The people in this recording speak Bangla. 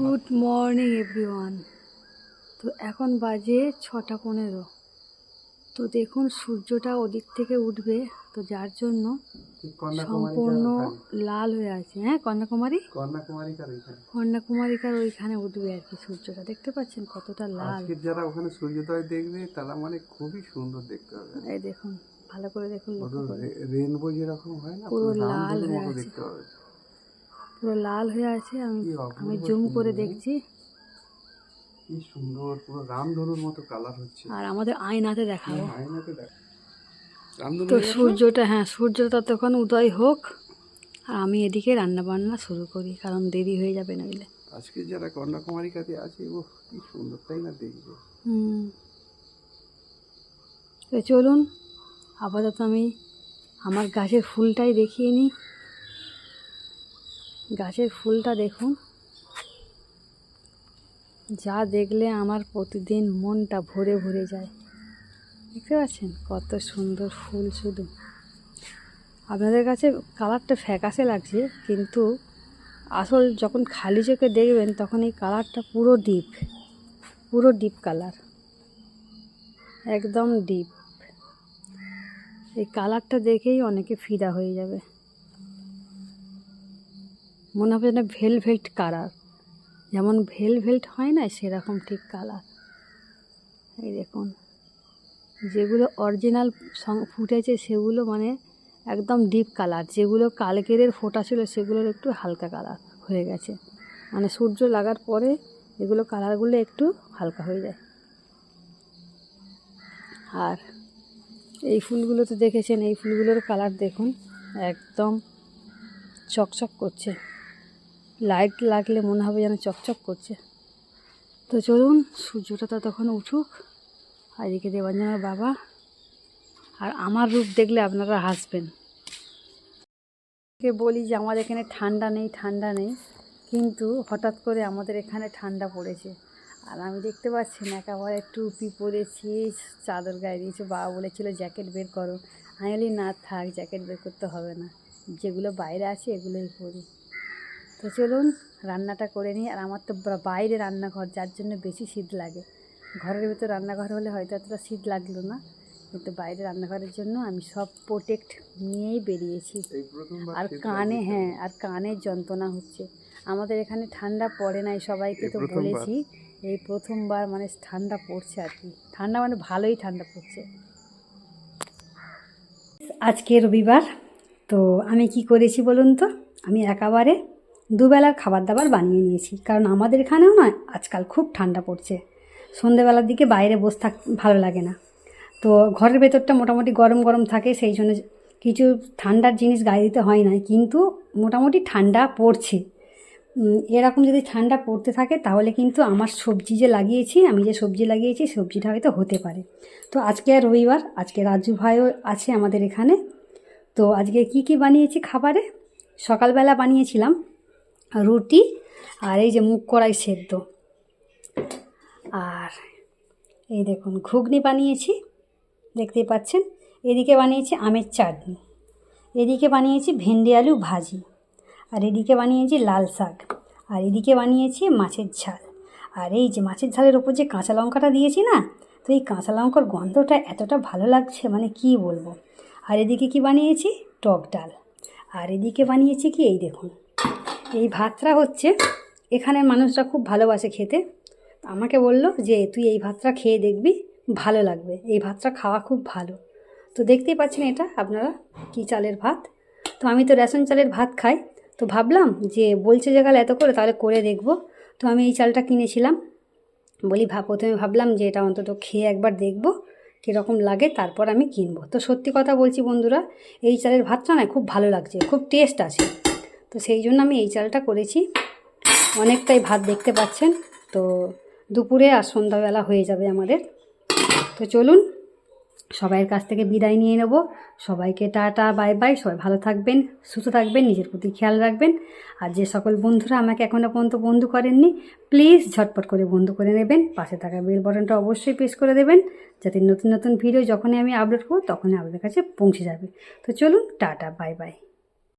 গুড মর্নিং এভরিওয়ান তো এখন বাজে ছটা পনেরো। তো দেখুন সূর্যটা ওদিক থেকে উঠবে তো যার জন্য সম্পূর্ণ লাল হয়ে আছে। হ্যাঁ কন্যাকুমারী? কন্যাকুমারিকার ওইখানে। উঠবে আর কি সূর্যটা। দেখতে পাচ্ছেন কতটা লাল। যারা ওখানে সূর্যোদয় দেখবে তারা মানে খুবই সুন্দর দেখতে হবে। এই দেখুন ভালো করে দেখুন রেনবো যেরকম হয় না পুরো পুরো লাল হয়ে আছে। দেখতে হবে। পুরো লাল হয়ে আছে আমি আমি জুম করে দেখছি। কি সুন্দর পুরো রামধনুর মতো কালার হচ্ছে। আর আমাদের আয়নাতে দেখাবো। আয়নাতে দেখ রামধনু তো সূর্যটা হ্যাঁ সূর্যটা ততক্ষণ উদয় হোক আর আমি এদিকে রান্না বান্না শুরু করি কারণ দেরি হয়ে যাবে নইলে। আজকে যারা কন্যাকুমারিকাতে আছে ও কি সুন্দর তাই না দেখবে? হুম। তো চলুন আপাতত আমি আমার গাছের ফুলটাই দেখিয়ে নিই। গাছের ফুলটা দেখুন। যা দেখলে আমার প্রতিদিন মনটা ভরে ভরে যায়। দেখতে পাচ্ছেন? কত সুন্দর ফুল শুধু। আপনাদের কাছে কালারটা ফ্যাকাসে লাগছে, কিন্তু আসল যখন খালি চোখে দেখবেন, তখন এই কালারটা পুরো ডিপ। পুরো ডিপ কালার। একদম ডিপ। এই কালারটা দেখেই অনেকে ফিদা হয়ে যাবে। মনে হবে যেন ভেলভেল্ট কালার যেমন ভেলভেল্ট হয় না, সেরকম ঠিক কালার এই দেখুন, যেগুলো অরিজিনাল ফুটেছে সেগুলো মানে একদম ডিপ কালার যেগুলো কালকেরের ফোটা ছিল, সেগুলোর একটু হালকা কালার হয়ে গেছে। মানে সূর্য লাগার পরে এগুলো কালারগুলো একটু হালকা হয়ে যায়। আর এই ফুলগুলো তো দেখেছেন, এই ফুলগুলোর কালার দেখুন, একদম চকচক করছে। লাইট লাগলে মনে হবে যেন চকচক করছে। তো চলুন, সূর্যটা তো তখন উঠুক। আর এদিকে দেবাঞ্জনের বাবা আর আমার রূপ দেখলে আপনারা হাসবেন। বলি যে আমাদের এখানে ঠান্ডা নেই ঠান্ডা নেই। কিন্তু হঠাৎ করে আমাদের এখানে ঠান্ডা পড়েছে। আর আমি দেখতে পাচ্ছি না, একেবারে টুপি পরেছি চাদর গায়ে দিয়েছি, বাবা বলেছিল, জ্যাকেট বের করো। আমি বলি, না থাক, জ্যাকেট বের করতে হবে না। যেগুলো বাইরে আছে, এগুলোই পরি। তো চলুন রান্নাটা করে নিই। আর আমার তো বাইরে রান্নাঘর যার জন্য বেশি শীত লাগে। ঘরের ভিতর রান্নাঘর হলে হয়তো এতটা শীত লাগল না। কিন্তু বাইরে রান্নাঘরের জন্য আমি সব প্রোটেক্ট নিয়েই বেরিয়েছি। আর কানে হ্যাঁ আর কানের যন্ত্রণা হচ্ছে। আমাদের এখানে ঠান্ডা পড়ে নাই সবাইকে তো বলেছি। এই প্রথমবার মানে ঠান্ডা পড়ছে আর কি। ঠান্ডা মানে ভালোই ঠান্ডা পড়ছে। আজকে রবিবার তো আমি কি করেছি বলুন তো? আমি একেবারে দুবেলার খাবার দাবার বানিয়ে নিয়েছি। কারণ আমাদের এখানেও নয়, আজকাল খুব ঠান্ডা পড়ছে। সন্ধেবেলার দিকে বাইরে বসে থাক, ভালো লাগে না। তো ঘরের ভেতরটা মোটামুটি গরম গরম থাকে, সেই জন্য কিছু ঠান্ডার জিনিস গায়ে দিতে হয় না কিন্তু মোটামুটি ঠান্ডা পড়ছে। এরকম যদি ঠান্ডা পড়তে থাকে, তাহলে কিন্তু আমার সবজি যে লাগিয়েছি, আমি যে সবজি লাগিয়েছি, সবজিটা হয়তো হতে পারে। তো আজকে আর রবিবার, আজকে রাজু ভাইও আছে আমাদের এখানে। তো আজকে কি কি বানিয়েছি খাবারে? সকালবেলা বানিয়েছিলাম। রুটি আর এই যে মুগ কড়াই সেদ্ধ। আর এই দেখুন, ঘুগনি বানিয়েছি, দেখতেই পাচ্ছেন। এদিকে বানিয়েছি আমের চাটনি, এদিকে বানিয়েছি ভেন্ডি আলু ভাজি, আর এদিকে বানিয়েছি লাল শাক, আর এদিকে বানিয়েছি মাছের ঝাল। আর এই যে মাছের ঝালের ওপর যে কাঁচা লঙ্কাটা দিয়েছি না, তো এই কাঁচা লঙ্কার গন্ধটা এতটা ভালো লাগছে মানে কি বলব। আর এদিকে কি বানিয়েছি? টক ডাল। আর এদিকে বানিয়েছি কি, এই দেখুন এই ভাতটা হচ্ছে, এখানের মানুষরা খুব ভালোবাসে খেতে। আমাকে বলল যে, তুই এই ভাতটা খেয়ে দেখবি, ভালো লাগবে। এই ভাতটা খাওয়া খুব ভালো। তো দেখতেই পাচ্ছেন এটা, আপনারা কি চালের ভাত? তো আমি তো রেশন চালের ভাত খাই। তো ভাবলাম যে, বলছে যে গেলে এত করে, তাহলে করে দেখব। তো আমি এই চালটা কিনেছিলাম। বলি ভাব প্রথমে ভাবলাম যে, এটা অন্তত খেয়ে একবার দেখব, কীরকম লাগে, তারপর আমি কিনবো। তো সত্যি কথা বলছি বন্ধুরা, এই চালের ভাতটা না খুব ভালো লাগছে, খুব টেস্ট আছে। তো সেই জন্য আমি এই চালটা করেছি। অনেকটাই ভাত দেখতে পাচ্ছেন। তো দুপুরে আর সন্ধ্যাবেলা হয়ে যাবে আমাদের। তো চলুন, সবাইয়ের কাছ থেকে বিদায় নিয়ে নেব। সবাইকে টাটা, বাই বাই। সবাই ভালো থাকবেন, সুস্থ থাকবেন, নিজের প্রতি খেয়াল রাখবেন। আর যে সকল বন্ধুরা আমাকে এখনও পর্যন্ত বন্ধু করেননি, প্লিজ ঝটপট করে বন্ধু করে নেবেন। পাশে থাকা বেল বাটনটা অবশ্যই প্রেস করে দেবেন, যাতে নতুন নতুন ভিডিও যখনই আমি আপলোড করব, তখনই আপনাদের কাছে পৌঁছে যাবে। তো চলুন, টাটা, বাই বাই।